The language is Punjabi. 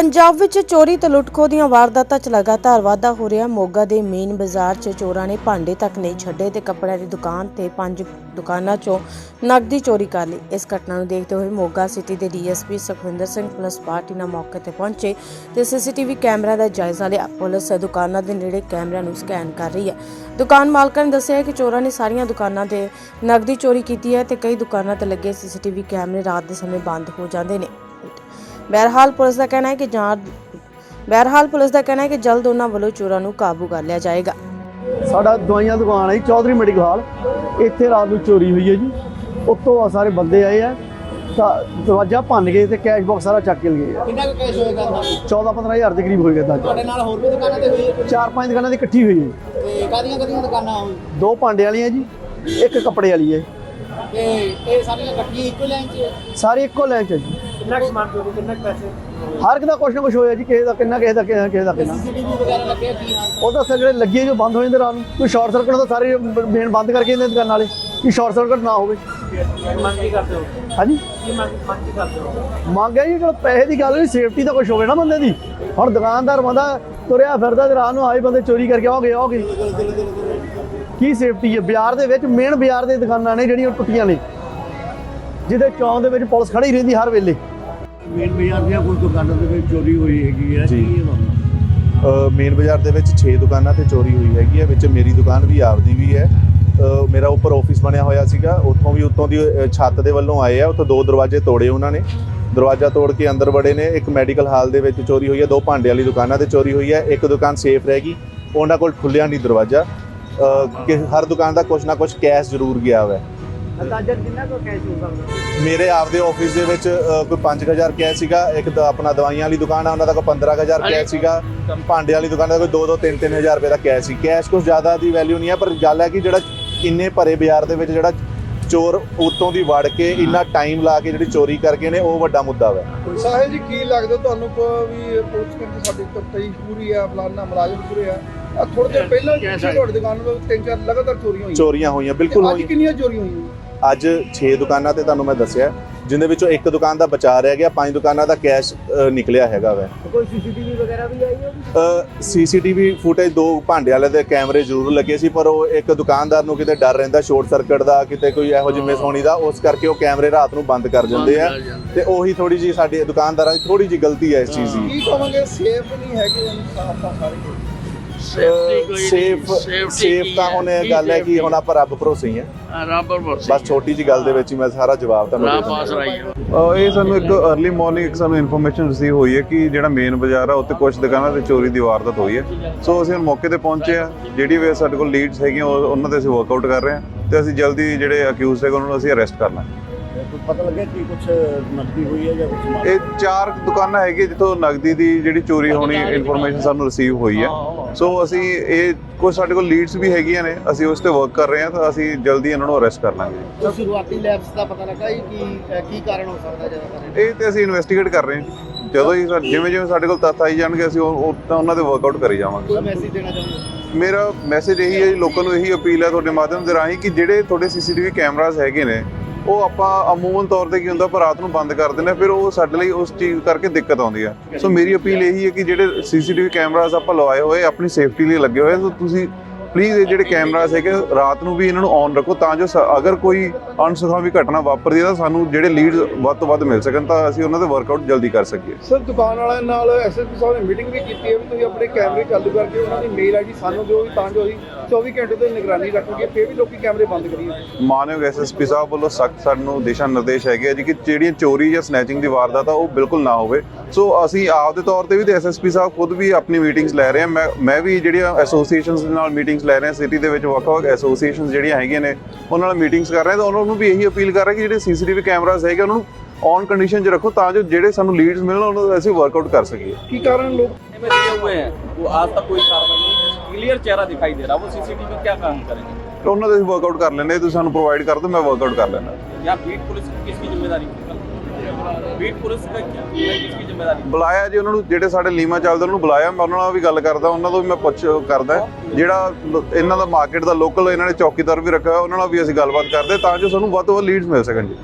ਪੰਜਾਬ ਵਿੱਚ ਚੋਰੀ ਤੇ ਲੁੱਟਖੋ ਦੀਆਂ ਵਾਰਦਾਤਾਂ 'ਚ ਲਗਾਤਾਰ ਵਾਧਾ ਹੋ ਰਿਹਾ। ਮੋਗਾ ਦੇ ਮੇਨ ਬਾਜ਼ਾਰ 'ਚ ਚੋਰਾਂ ਨੇ ਭਾਂਡੇ ਤੱਕ ਨਹੀਂ ਛੱਡੇ ਤੇ ਕੱਪੜਿਆਂ ਦੀ ਦੁਕਾਨ ਤੇ ਪੰਜ ਦੁਕਾਨਾਂ 'ਚੋਂ ਨਕਦੀ ਚੋਰੀ ਕਰ ਲਈ। ਇਸ ਘਟਨਾ ਨੂੰ ਦੇਖਦੇ ਹੋਏ ਮੋਗਾ ਸਿਟੀ ਦੇ DSP Sukhwinder Singh police party ਨਾਲ ਮੌਕੇ ਤੇ ਪਹੁੰਚੇ ਤੇ ਸੀਸੀਟੀਵੀ ਕੈਮਰਾ ਦਾ ਜਾਇਜ਼ਾ ਲਿਆ। ਪੁਲਿਸ ਦੁਕਾਨਾਂ ਦੇ ਨੇੜੇ ਕੈਮਰਿਆਂ ਨੂੰ ਸਕੈਨ ਕਰ ਰਹੀ ਹੈ। ਦੁਕਾਨ ਮਾਲਕਾਂ ਨੇ ਦੱਸਿਆ ਕਿ ਚੋਰਾਂ ਨੇ ਸਾਰੀਆਂ ਦੁਕਾਨਾਂ ਤੇ ਨਕਦੀ ਚੋਰੀ ਕੀਤੀ ਹੈ ਤੇ ਕਈ ਦੁਕਾਨਾਂ ਤੇ ਲੱਗੇ ਸੀਸੀਟੀਵੀ ਕੈਮਰੇ ਰਾਤ ਦੇ ਸਮੇਂ ਬੰਦ ਹੋ ਜਾਂਦੇ ਨੇ। ਬਹਰਹਾਲ ਪੁਲਿਸ ਦਾ ਕਹਿਣਾ ਹੈ ਕਿ ਜਾਂਚ ਬਹਰਹਾਲ ਪੁਲਿਸ ਦਾ ਕਹਿਣਾ ਹੈ ਕਿ ਜਲਦ ਉਹਨਾਂ ਵੱਲੋਂ ਚੋਰਾਂ ਨੂੰ ਕਾਬੂ ਕਰ ਲਿਆ ਜਾਏਗਾ। ਸਾਡਾ ਦਵਾਈਆਂ ਦੁਕਾਨ ਹੈ ਜੀ ਚੌਧਰੀ ਮੈਡੀਕਲ ਹਾਲ ਇੱਥੇ ਰਾਤ ਨੂੰ ਚੋਰੀ ਹੋਈ ਹੈ ਜੀ। ਉੱਤੋਂ ਆ ਸਾਰੇ ਬੰਦੇ ਆਏ ਆ। ਤਾਂ ਦਰਵਾਜ਼ਾ ਭੰਨ ਗਏ ਤੇ ਕੈਸ਼ ਬਾਕਸ ਸਾਰਾ ਚੱਕ ਕੇ ਲਏ ਆ। ਕਿੰਨਾ ਕੁ ਕੈਸ਼ ਹੋਏਗਾ ਅੰਦਾਜ਼ਾ 14 15000 ਦੇ ਕਰੀਬ ਹੋਏਗਾ ਤਾਂ ਤੁਹਾਡੇ ਨਾਲ ਹੋਰ ਵੀ ਦੁਕਾਨਾਂ ਤੇ ਹੋਈ ਹੈ ਚਾਰ ਪੰਜ ਦੁਕਾਨਾਂ ਦੀ ਇਕੱਠੀ ਹੋਈ ਹੈ ਤੇ ਕਾਦੀਆਂ ਕਾਦੀਆਂ ਦੁਕਾਨਾਂ ਹੋਈ ਦੋ ਭਾਂਡੇ ਵਾਲੀਆਂ ਜੀ ਇੱਕ ਕੱਪੜੇ ਵਾਲੀ ਹੈ। ਤੇ ਇਹ ਸਾਰੀਆਂ ਇਕੱਠੀਆਂ ਇੱਕੋ ਲਾਈਨ 'ਚ ਹੈ? ਸਾਰੇ ਇੱਕੋ ਲਾਈਨ 'ਚ ਹੈ ਜੀ। ਕਿੰਨਾ ਕੁ ਸਮਾਨ ਚੋਰੀ ਕਿੰਨਾ ਕੁ ਪੈਸੇ? ਹਰ ਇੱਕ ਦਾ ਕੁਛ ਨਾ ਕੁਛ ਹੋਇਆ ਜੀ ਕਿਸੇ ਦਾ ਕਿੰਨਾ ਕਿਸੇ ਦਾ ਕਿੰਨਾ ਕਿਸੇ ਦਾ ਕਿੰਨਾ। ਸੀਸੀਟੀਵੀ ਵਗੈਰਾ ਲੱਗੇ ਕੀ ਹਾਲ ਉਹ ਤਾਂ ਜਿਹੜੇ ਲੱਗੇ ਜੋ ਬੰਦ ਹੋ ਜਾਂਦੇ ਰਾਤ ਨੂੰ। ਕੋਈ ਸ਼ਾਰਟ ਸਰਕਟ ਤਾਂ ਸਾਰੇ ਮੇਨ ਬੰਦ ਕਰਕੇ ਇਹਨੇ ਦੁਕਾਨਾਂ ਵਾਲੇ। ਕਿ ਸ਼ਾਰਟ ਸਰਕਟ ਨਾ ਹੋਵੇ। ਮੰਗ ਕੀ ਕਰਦੇ ਹੋ? ਹਾਂਜੀ? ਕੀ ਮੰਗ ਮੰਗ ਕੀ ਕਰਦੇ ਹੋ? ਮੰਗ ਹੈ ਜੀ ਕਿ ਪੈਸੇ ਦੀ ਗੱਲ ਨਹੀਂ ਸੇਫਟੀ ਤਾਂ ਕੁਝ ਹੋਵੇ ਨਾ ਬੰਦੇ ਦੀ। ਹੁਣ ਦੁਕਾਨਦਾਰ ਬੰਦਾ ਤੁਰਿਆ ਫਿਰਦਾ ਤੇ ਰਾਤ ਨੂੰ ਆਏ ਬੰਦੇ ਚੋਰੀ ਕਰਕੇ ਆਓਗੇ ਆਓਗੇ ਕੀ ਸੇਫਟੀ ਹੈ? ਬਾਜ਼ਾਰ ਦੇ ਵਿੱਚ ਮੇਨ ਬਾਜ਼ਾਰ ਦੇ ਦੁਕਾਨਾਂ ਨੇ ਜਿਹੜੀਆਂ ਟੁੱਟੀਆਂ ਨੇ। ਜਿਹਦੇ ਚੌਂਕ ਦੇ ਵਿੱਚ ਪੁਲਿਸ ਖੜੀ ਰਹਿੰਦੀ ਹਰ ਵੇਲੇ। ਮੇਨ ਬਾਜ਼ਾਰ ਦੀਆਂ ਕੁਝ ਦੁਕਾਨਾਂ ਦੇ ਵਿੱਚ ਚੋਰੀ ਹੋਈ ਹੈਗੀ ਹੈ ਜੀ। ਕੀ ਇਹ ਮਾਮਲਾ? ਮੇਨ ਬਾਜ਼ਾਰ ਦੇ ਵਿੱਚ 6 ਦੁਕਾਨਾਂ ਤੇ ਚੋਰੀ ਹੋਈ ਹੈਗੀ ਹੈ ਵਿੱਚ ਮੇਰੀ ਦੁਕਾਨ ਵੀ ਆਪਦੀ ਵੀ ਹੈ। ਅ, ਮੇਰਾ ਉੱਪਰ ਆਫਿਸ ਬਣਿਆ ਹੋਇਆ ਸੀਗਾ ਉੱਥੋਂ ਵੀ ਉੱਤੋਂ ਦੀ ਅ, ਛੱਤ ਦੇ ਵੱਲੋਂ ਆਏ ਆ ਉੱਥੋਂ ਦੋ ਦਰਵਾਜ਼ੇ ਤੋੜੇ ਉਹਨਾਂ ਨੇ। ਦਰਵਾਜ਼ਾ ਤੋੜ ਕੇ ਅੰਦਰ ਵੜੇ ਨੇ ਇੱਕ ਮੈਡੀਕਲ ਹਾਲ ਦੇ ਵਿੱਚ ਚੋਰੀ ਹੋਈ ਹੈ ਦੋ ਭਾਂਡੇ ਵਾਲੀ ਦੁਕਾਨਾਂ ਤੇ ਚੋਰੀ ਹੋਈ ਹੈ ਇੱਕ ਦੁਕਾਨ ਸੇਫ ਰਹਿ ਗਈ ਉਹਨਾਂ ਕੋਲ ਖੁੱਲਿਆ ਨਹੀਂ ਦਰਵਾਜ਼ਾ। ਅ, ਕਿ ਹਰ ਦੁਕਾਨ ਦਾ ਕੁਛ ਨਾ ਕੁਛ ਕੈਸ਼ ਜ਼ਰੂਰ ਗਿਆ ਹੋਇਆ ਅੰਦਾਜ਼ਾ ਕਿੰਨਾ ਕੋ ਕੈਸ਼ ਹੋ ਸਕਦਾ ਮੇਰੇ ਆਪਦੇ ਆਫਿਸ ਦੇ ਵਿੱਚ ਅ, ਕੋਈ 5000 ਕੈਸ਼ ਸੀਗਾ। ਇੱਕ ਤਾਂ ਆਪਣਾ ਦਵਾਈਆਂ ਵਾਲੀ ਦੁਕਾਨ ਆ ਉਹਨਾਂ ਦਾ ਕੋਈ 15000 ਕੈਸ਼ ਸੀਗਾ। ਭਾਂਡੇ ਵਾਲੀ ਦੁਕਾਨ ਦਾ ਕੋਈ 2 2 3 3000 ਰੁਪਏ ਦਾ ਕੈਸ਼ ਸੀ। ਕੈਸ਼ ਕੁਝ ਜ਼ਿਆਦਾ ਦੀ ਵੈਲਿਊ ਨਹੀਂ ਹੈ ਪਰ ਗੱਲ ਹੈ ਕਿ ਜਿਹੜਾ ਇੰਨੇ ਭਰੇ ਬਾਜ਼ਾਰ ਦੇ ਵਿੱਚ ਜਿਹੜਾ ਚੋਰ ਉਤੋਂ ਦੀ ਵੜ ਕੇ ਇੰਨਾ ਟਾਈਮ ਲਾ ਕੇ ਜਿਹੜੀ ਚੋਰੀ ਕਰਕੇ ਨੇ ਉਹ ਵੱਡਾ ਮੁੱਦਾ ਵਾ। ਸਾਹਿਲ ਜੀ ਕੀ ਲੱਗਦਾ ਤੁਹਾਨੂੰ ਪ- ਵੀ ਇਹ ਪੁਲਿਸ ਕਹਿੰਦੀ ਸਾਡੀ ਤਫਤੀਸ਼ ਪੂਰੀ ਆ ਫਲਾਨਾ ਮੁਲਾਜ਼ਮ ਪੂਰੇ ਆ। ਆ ਥੋੜੇ ਦਿਨ ਪਹਿਲਾਂ ਜੀ ਤੁਹਾਡੀ ਦੁਕਾਨ ਤੋਂ ਤਿੰਨ ਚਾਰ ਲਗਾਤਾਰ ਚੋਰੀਆਂ ਹੋਈਆਂ। ਚੋਰੀਆਂ ਹੋਈਆਂ ਬਿਲਕੁਲ ਅੱਜ ਹੋਈਆਂ। ਕਿੰਨੀਆਂ ਚੋਰੀਆਂ ਹੋਈਆਂ? ਅੱਜ 6 ਦੁਕਾਨਾਂ ਤੇ ਤੁਹਾਨੂੰ ਮੈਂ ਦੱਸਿਆ ਜਿੰਦੇ ਵਿੱਚੋਂ ਇੱਕ ਦੁਕਾਨ ਦਾ ਬਚਾ ਰਹਿ ਗਿਆ ਪੰਜ ਦੁਕਾਨਾਂ ਦਾ ਕੈਸ਼ ਨਿਕਲਿਆ ਹੈਗਾ ਵਾ। ਕੋਈ ਸੀਸੀਟੀਵੀ ਵਗੈਰਾ ਵੀ ਆਈ ਹੋਵੇ ਸੀਸੀਟੀਵੀ ਫੁਟੇਜ ਦੋ ਭਾਂਡੇ ਵਾਲੇ ਦੇ ਕੈਮਰੇ ਜ਼ਰੂਰ ਲੱਗੇ ਸੀ ਪਰ ਉਹ ਇੱਕ ਦੁਕਾਨਦਾਰ ਨੂੰ ਕਿਤੇ ਡਰ ਰਹਿੰਦਾ ਸ਼ਾਰਟ ਸਰਕਟ ਦਾ ਕਿਤੇ ਕੋਈ ਇਹੋ ਜਿਹੀ ਮਿਸ ਹੋਣੀ ਦਾ ਉਸ ਕਰਕੇ ਉਹ ਕੈਮਰੇ ਰਾਤ ਨੂੰ ਬੰਦ ਕਰ ਦਿੰਦੇ ਆ। ਤੇ ਉਹੀ ਥੋੜੀ ਜੀ ਸਾਡੇ ਦੁਕਾਨਦਾਰਾਂ ਦੀ ਥੋੜੀ ਜੀ ਗਲਤੀ ਹੈ ਇਸ ਚੀਜ਼ ਦੀ। ਕੀ ਕਹਾਂਗੇ ਸੇਫ ਨਹੀਂ ਹੈਗੇ ਇਨਸਾਫ ਤਾਂ ਸਾਰੇ ਸੇਫ ਸੇਫ ਤਾਂ ਹੁਣ ਇਹ ਗੱਲ ਹੈ ਕਿ ਹੁਣ ਆਪਾਂ ਰੱਬ ਭਰੋਸੇ ਹੀ। ਆ ਰਾਬਰ ਬਸ ਬਸ ਛੋਟੀ ਜੀ ਗੱਲ ਦੇ ਵਿੱਚ ਹੀ ਮੈਂ ਸਾਰਾ ਜਵਾਬ ਤੁਹਾਨੂੰ ਦੇ ਪਾਸ ਇਹ ਸਾਨੂੰ ਇੱਕ अर्ਲੀ ਮਾਰਨਿੰਗ ਇੱਕ ਸਾਨੂੰ ਇਨਫੋਰਮੇਸ਼ਨ ਰਿਸੀਵ ਹੋਈ ਹੈ ਕਿ ਜਿਹੜਾ ਮੇਨ ਬਾਜ਼ਾਰ ਆ ਉੱਤੇ ਕੁਝ ਦੁਕਾਨਾਂ ਤੇ ਚੋਰੀ ਦੀ ਵਾਰਦਾਤ ਹੋਈ ਹੈ। ਸੋ ਅਸੀਂ ਹੁਣ ਮੌਕੇ ਤੇ ਪਹੁੰਚੇ ਆ ਜਿਹੜੀ ਵੀ ਸਾਡੇ ਕੋਲ ਲੀਡਸ ਹੈਗੀਆਂ ਉਹ- ਉਹਨਾਂ ਤੇ ਅਸੀਂ ਵਰਕਆਊਟ ਕਰ ਰਹੇ ਹਾਂ। ਤੇ ਅਸੀਂ ਜਲਦੀ ਜਿਹੜੇ ਅਕਿਊਜ਼ਡ ਹੈਗੇ ਉਹਨਾਂ ਨੂੰ ਅਸੀਂ ਅਰੈਸਟ ਕਰਨਾ ਹੈ। ਪਤਾ ਲੱਗਿਆ ਕਿ ਕੁਝ ਨਕਦੀ ਹੋਈ ਹੈ ਜਾਂ ਕੁਝ ਇਹ ਚਾਰ ਦੁਕਾਨਾਂ ਹੈਗੀਆਂ ਜਿੱਥੋਂ ਨਗਦੀ ਦੀ ਜਿਹੜੀ ਚੋਰੀ ਹੋਣੀ ਇਨਫੋਰਮੇਸ਼ਨ ਸਾਨੂੰ ਰਿਸੀਵ ਹੋਈ ਹੈ। ਸੋ ਅਸੀਂ ਇਹ ਕੁਝ ਸਾਡੇ ਕੋਲ ਲੀਡਸ ਵੀ ਹੈਗੀਆਂ ਨੇ ਅਸੀਂ ਉਸ ਤੇ ਵਰਕ ਕਰ ਰਹੇ ਹਾਂ ਤਾਂ ਅਸੀਂ ਜਲਦੀ ਇਹਨਾਂ ਨੂੰ ਅਰੈਸਟ ਕਰ ਲਾਂਗੇ। ਸ਼ੁਰੂਆਤੀ ਲੈਬਸ ਦਾ ਪਤਾ ਲੱਗਾ ਕਿ ਕੀ ਕਾਰਨ ਹੋ ਸਕਦਾ ਜ਼ਿਆਦਾਤਰ? ਇਹ ਤੇ ਅਸੀਂ ਇਨਵੈਸਟੀਗੇਟ ਕਰ ਰਹੇ ਹਾਂ ਜਦੋਂ ਹੀ ਜਿਵੇਂ ਜਿਵੇਂ ਸਾਡੇ ਕੋਲ ਤੱਥ ਆਈ ਜਾਣਗੇ ਅਸੀਂ ਉਹ ਤਾਂ ਉਹਨਾਂ ਤੇ ਵਰਕਆਊਟ ਕਰੀ ਜਾਵਾਂਗੇ। ਕੋਈ ਮੈਸੇਜ ਦੇਣਾ ਚਾਹੁੰਦੇ ਮੇਰਾ ਮੈਸੇਜ ਇਹੀ ਹੈ ਜੀ ਲੋਕਾਂ ਨੂੰ ਇਹੀ ਅਪੀਲ ਹੈ ਤੁਹਾਡੇ ਮਾਧਿਅਮ ਦੇ ਰਾਹੀਂ ਕਿ ਜਿਹੜੇ ਤੁਹਾਡੇ ਸੀਸੀਟੀਵੀ ਕੈਮਰਾਸ ਹੈਗੇ ਨੇ ਉਹ ਆਪਾਂ ਅਮੂਮਨ ਤੌਰ ਤੇ ਕੀ ਹੁੰਦਾ ਪਰ ਰਾਤ ਨੂੰ ਬੰਦ ਕਰ ਦਿੰਦੇ ਹਾਂ, ਫਿਰ ਉਹ ਸਾਡੇ ਲਈ ਉਸ ਚੀਜ਼ ਕਰਕੇ ਦਿੱਕਤ ਆਉਂਦੀ ਹੈ ਸੋ ਮੇਰੀ ਅਪੀਲ ਇਹੀ ਹੈ ਕਿ ਜਿਹੜੇ ਸੀਸੀਟੀਵੀ ਕੈਮਰਾਜ਼ ਆਪਾਂ ਲਵਾਏ ਹੋਏ ਆਪਣੀ ਸੇਫਟੀ ਲਈ ਲੱਗੇ ਹੋਏ ਸੋ ਤੁਸੀਂ ਪਲੀਜ਼ ਇਹ ਜਿਹੜੇ ਕੈਮਰਾਸ ਹੈਗੇ ਰਾਤ ਨੂੰ ਵੀ ਇਹਨਾਂ ਨੂੰ ਔਨ ਰੱਖੋ ਤਾਂ ਜੋ ਅਗਰ ਕੋਈ ਅਣਸੁਖਾਵੀ ਘਟਨਾ ਵਾਪਰਦੀ ਹੈ ਤਾਂ ਸਾਨੂੰ ਜਿਹੜੇ ਲੀਡਸ ਵੱਧ ਤੋਂ ਵੱਧ ਮਿਲ ਸਕਣ ਤਾਂ ਅਸੀਂ ਉਹਨਾਂ ਦੇ ਵਰਕਆਊਟ ਜਲਦੀ ਕਰ ਸਕੀਏ। ਸਰ ਦੁਕਾਨ ਵਾਲਿਆਂ ਨਾਲ ਐਸਐਸਪੀ ਸਾਹਿਬ ਨੇ ਮੀਟਿੰਗ ਵੀ ਕੀਤੀ ਹੈ ਵੀ ਤੁਸੀਂ ਆਪਣੇ ਕੈਮਰੇ ਚਾਲੂ ਕਰਕੇ ਉਹਨਾਂ ਦੀ ਮੇਲ ਆਈਡੀ ਸਾਨੂੰ ਦਿਓ ਤਾਂ ਜੋ ਅਸੀਂ 24 ਘੰਟੇ ਤੋਂ ਨਿਗਰਾਨੀ ਸਾਹਿਬ ਵੱਲੋਂ ਸਖਤ ਸਾਨੂੰ ਦਿਸ਼ਾ ਨਿਰਦੇਸ਼ ਹੈਗੇ ਜੀ ਕਿ ਜਿਹੜੀਆਂ ਚੋਰੀ ਜਾਂ ਸਨੈਚਿੰਗ ਦੀ ਵਾਰਦਾਤ ਆ ਉਹ ਬਿਲਕੁਲ ਨਾ ਹੋਵੇ। ਸੋ ਅਸੀਂ ਆਪ ਦੇ ਤੌਰ ਤੇ ਵੀ ਤੇ ਐਸਐਸਪੀ ਸਾਹਿਬ ਖੁਦ ਵੀ ਆਪਣੀ ਮੀਟਿੰਗਸ ਲੈ ਰਹੇ ਆ। ਮੈਂ ਮੈਂ ਵੀ ਜਿਹੜੀਆਂ ਐਸੋਸੀਏਸ਼ਨਸ ਦੇ ਨਾਲ ਮੀਟਿੰਗਸ ਲੈ ਰਹੇ ਆ ਸਿਟੀ ਦੇ ਵਿੱਚ ਵੱਖ-ਵੱਖ ਐਸੋਸੀਏਸ਼ਨਸ ਜਿਹੜੀਆਂ ਹੈਗੀਆਂ ਨੇ ਉਹਨਾਂ ਨਾਲ ਮੀਟਿੰਗਸ ਕਰ ਰਹੇ ਆ ਤਾਂ ਉਹਨਾਂ ਨੂੰ ਵੀ ਇਹੀ ਅਪੀਲ ਕਰ ਰਹੇ ਕਿ ਜਿਹੜੇ ਸੀਸੀਟੀਵੀ ਕੈਮਰਾਸ ਹੈਗੇ ਉਹਨਾਂ ਨੂੰ ਔਨ ਕੰਡੀਸ਼ਨ 'ਚ ਰੱਖੋ ਤਾਂ ਜੋ ਜਿਹੜੇ ਸਾਨੂੰ ਲੀਡਸ ਮਿਲਣ ਉਹਨਾਂ ਦਾ ਅਸੀਂ ਵਰਕ ਆਊਟ ਕਰ ਸਕੀਏ। ਕੀ ਕਾਰਨ ਲੋਕ ਐਵੇਂ ਹੋਏ ਆ ਉਹ ਆਜ ਤੱਕ ਕੋਈ ਕਾਰਨ क्लियर चेहरा दिखाई दे रहा वो सीसीटीवी क्या काम करेंगे ਤਾਂ ਉਹਨਾਂ ਦਾ ਅਸੀਂ ਵਰਕਆਊਟ ਕਰ ਲੈਂਦੇ ਤੁਸੀਂ ਸਾਨੂੰ ਪ੍ਰੋਵਾਈਡ ਕਰ ਦਿਓ ਮੈਂ ਵਰਕਆਊਟ ਕਰ ਲੈਂਦਾ या बीट पुलिस की किसकी जिम्मेदारी बीट पुलिस का क्या किसकी जिम्मेदारी ਬੁਲਾਇਆ ਜੀ ਉਹਨਾਂ ਨੂੰ ਜਿਹੜੇ ਸਾਡੇ ਲੀਮਾ ਚੱਲਦੇ ਉਹਨਾਂ ਨੂੰ ਬੁਲਾਇਆ ਮੈਂ ਉਹਨਾਂ ਨਾਲ ਵੀ ਗੱਲ ਕਰਦਾ ਉਹਨਾਂ ਤੋਂ ਵੀ ਮੈਂ ਪੁੱਛ ਕਰਦਾ ਜਿਹੜਾ ਲ- ਇਹਨਾਂ ਦਾ ਮਾਰਕੀਟ ਦਾ ਲੋਕਲ ਇਹਨਾਂ ਨੇ ਚੌਕੀਦਾਰ ਵੀ ਰੱਖਿਆ ਹੋਇਆ ਉਹਨਾਂ ਨਾਲ ਵੀ ਅਸੀਂ ਗੱਲਬਾਤ ਕਰਦੇ ਤਾਂ ਜੋ ਸਾਨੂੰ ਵੱਧ ਤੋਂ ਵੱਧ ਲੀਡਸ ਮਿਲ ਸਕਣ ਜੀ